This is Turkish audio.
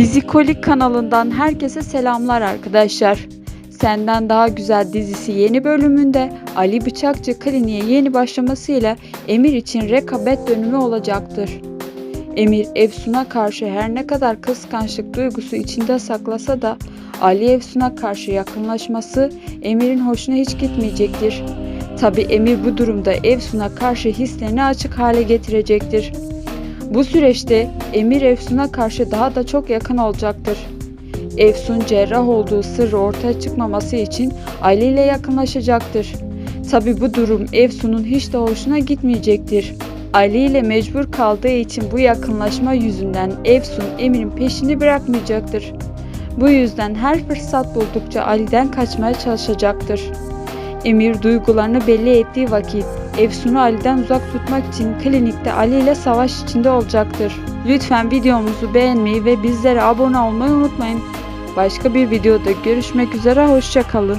Dizikolik kanalından herkese selamlar arkadaşlar. Senden Daha Güzel dizisi yeni bölümünde Ali Bıçakçı kliniğe yeni başlamasıyla Emir için rekabet dönümü olacaktır. Emir Efsun'a karşı her ne kadar kıskançlık duygusu içinde saklasa da Ali Efsun'a karşı yakınlaşması Emir'in hoşuna hiç gitmeyecektir. Tabi Emir bu durumda Efsun'a karşı hislerini açık hale getirecektir. Bu süreçte Emir Efsun'a karşı daha da çok yakın olacaktır. Efsun cerrah olduğu sırrı ortaya çıkmaması için Ali ile yakınlaşacaktır. Tabi bu durum Efsun'un hiç de hoşuna gitmeyecektir. Ali ile mecbur kaldığı için bu yakınlaşma yüzünden Efsun Emir'in peşini bırakmayacaktır. Bu yüzden her fırsat buldukça Ali'den kaçmaya çalışacaktır. Emir duygularını belli ettiği vakit Efsun'u Ali'den uzak tutmak için klinikte Ali ile savaş içinde olacaktır. Lütfen videomuzu beğenmeyi ve bizlere abone olmayı unutmayın. Başka bir videoda görüşmek üzere hoşçakalın.